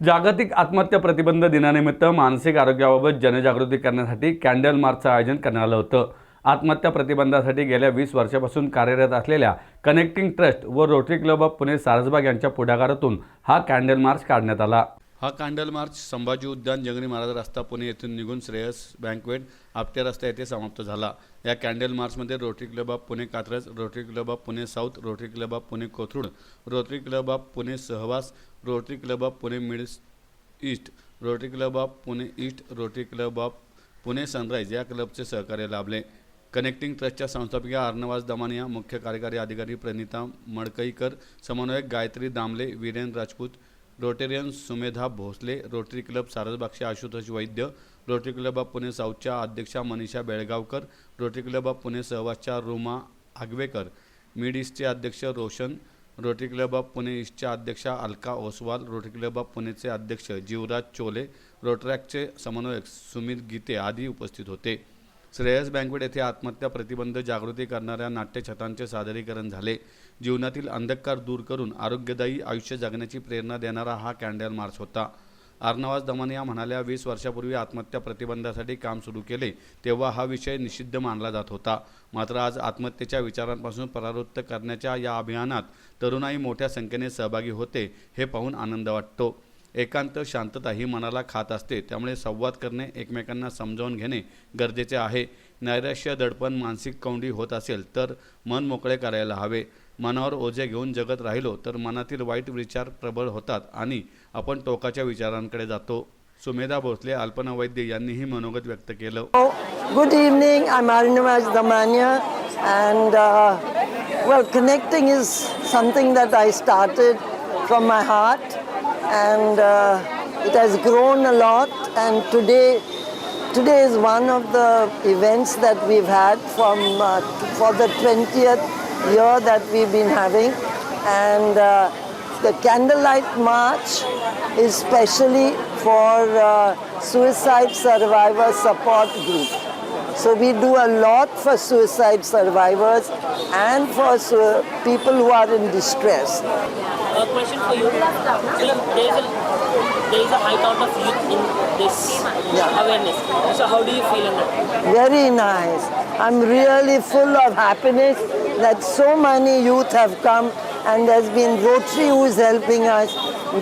जागतिक आत्महत्या प्रतिबंध दिनानिमित्त मानसिक आरोग्याबाबत जनजागृती करण्यासाठी कॅन्डल मार्चचं आयोजन करण्यात आलं होतं. आत्महत्या प्रतिबंधासाठी गेल्या वीस वर्षापासून कार्यरत असलेल्या कनेक्टिंग ट्रस्ट व rotary club of Pune Sarasbaug यांच्या पुढाकारातून हा कॅन्डल मार्च काढण्यात आला. हा कांडल मार्च संभाजी उद्यान जंगली महाराज रस्ता पुणे येथून निघून श्रेयस बँकवेट आपटे रस्ता येथे समाप्त झाला. या कॅन्डल मार्चमध्ये rotary club of Pune Katraj rotary club of Pune south rotary club of Pune Kothrud rotary club of Pune Sahawas rotary club of Pune mid east rotary club of Pune east rotary club of Pune sunrise या क्लबचे सहकार्य लाभले. Connecting ट्रस्टच्या संस्थापिका अर्णवास दमानिया मुख्य कार्यकारी अधिकारी प्रणिता मडकईकर समन्वयक Gayatri Damle Viren Rajput rotarian Sumedha Bhosale rotary club सारसबागचे Ashutosh Vaidya rotary club of Pune साऊथच्या अध्यक्षा Manisha Belgaonkar rotary club of Pune सहवासच्या Ruma Agwekar mid ईस्टचे अध्यक्ष Roshan rotary club of Pune ईस्टच्या अध्यक्षा Alka Oswal rotary club of पुणेचे अध्यक्ष जीवराज चोले रोटरॅकचे समन्वयक सुमित गीते आदी उपस्थित होते. Shreyas banquet येथे आत्महत्या प्रतिबंध जागृती करणाऱ्या नाट्यछतांचे सादरीकरण झाले. जीवनातील अंधकार दूर करून आरोग्यदायी आयुष्य जगण्याची प्रेरणा देणारा हा कॅन्डल मार्च होता. अर्नवाज दमानिया म्हणाल्या वीस वर्षापूर्वी आत्महत्या प्रतिबंधासाठी काम सुरू केले तेव्हा हा विषय निषिद्ध मानला जात होता. मात्र आज आत्महत्येच्या विचारांपासून परावृत्त करण्याच्या या अभियानात तरुणाई मोठ्या संख्येने सहभागी होते हे पाहून आनंद वाटतो. एकांत शांतता ही मनाला खात असते. त्यामुळे संवाद करणे एकमेकांना समजावून घेणे गरजेचे आहे. नैराश्य दडपण मानसिक कौंडी होत असेल तर मन मोकळे करायला हवे. मनावर ओझे घेऊन जगत राहिलो तर मनातील वाईट विचार प्रबळ होतात आणि आपण टोकाच्या विचारांकडे जातो. सुमेधा भोसले अल्पना वैद्य यांनीही मनोगत व्यक्त केलं. Good evening I I'm Arnavaz and well connecting is something that I started from my heart and uh, it has grown a lot. And today, today is one of the events that we've had from uh, for the 20th year that we've been having, and uh, the candlelight march is specially for uh, suicide survivor support group. So we do a lot for suicide survivors and for su- people who are in distress. A question for you. There is a there is a high count of youth in this Yeah. awareness. So how do you feel in that? Very nice. I'm really full of happiness that so many youth have come and there's been Rotary who is helping us.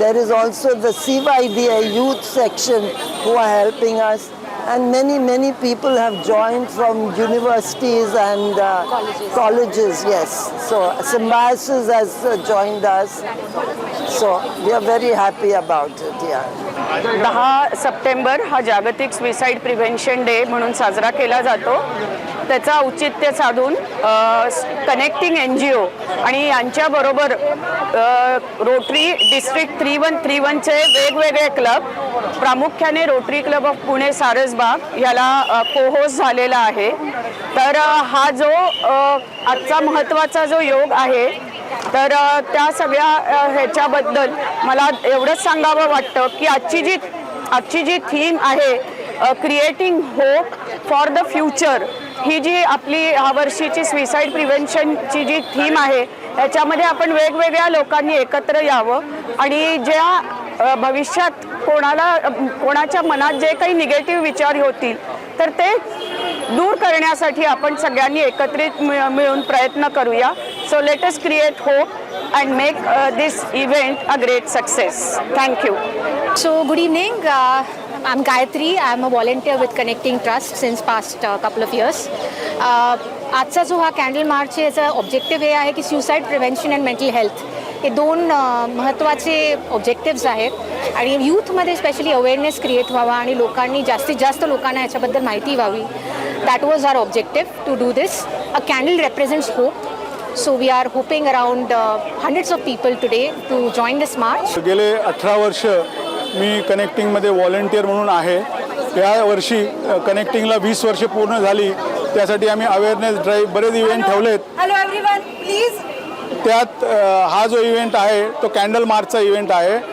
There is also the CYDA youth section who are helping us. And many, many people have joined from universities and uh, colleges. yes. So Symbiosis has uh, joined us. So we are very happy about it, yeah. दहा September हा जागतिक suicide prevention day म्हणून साजरा केला जातो त्याचा औचित्य साधून कनेक्टिंग एन जी ओ आणि यांच्याबरोबर rotary district three one three वनचे वेगवेगळे क्लब प्रामुख्याने rotary club of Pune Sarasbaug याला कोहोस झालेला आहे. तर हा जो आजचा महत्त्वाचा जो योग आहे तर त्या सगळ्या ह्याच्याबद्दल मला एवढंच सांगावं वाटतं की आजची जी आजची जी थीम आहे creating hope for the future ही जी आपली ह्या वर्षीची स्विसाईड प्रिव्हेन्शनची जी थीम आहे याच्यामध्ये आपण वेगवेगळ्या लोकांनी एकत्र यावं आणि ज्या भविष्यात कोणाला कोणाच्या मनात जे काही निगेटिव्ह विचार होतील तर ते दूर करण्यासाठी आपण सगळ्यांनी एकत्रित मिळ- मिळून प्रयत्न करूया. So let us create hope and make this event a great success thank you so good evening I I'm Gayatri. I'm a volunteer with Connecting Trust since past uh, couple of years. Uh, आजचा जो हा candle March याचा objective हे आहे की suicide prevention and mental health हे दोन uh, महत्त्वाचे ऑब्जेक्टिव्स आहेत. आणि यूथमध्ये स्पेशली अवेअरनेस क्रिएट व्हावा आणि लोकांनी जास्तीत जास्त लोकांना याच्याबद्दल माहिती व्हावी. That was our objective to do this a candle represents hope so we are hoping around hundreds of people today to join this march गेले अठरा वर्ष मी कनेक्टिंगमध्ये व्हॉलेंटियर म्हणून आहे. या वर्षी कनेक्टिंगला वीस वर्ष पूर्ण झाली. त्यासाठी आम्ही अवेअरनेस ड्राईव्ह बरेच इव्हेंट ठेवलेत. Please. त्यात हा जो इव्हेंट आहे तो कॅन्डल मार्चचा इव्हेंट आहे.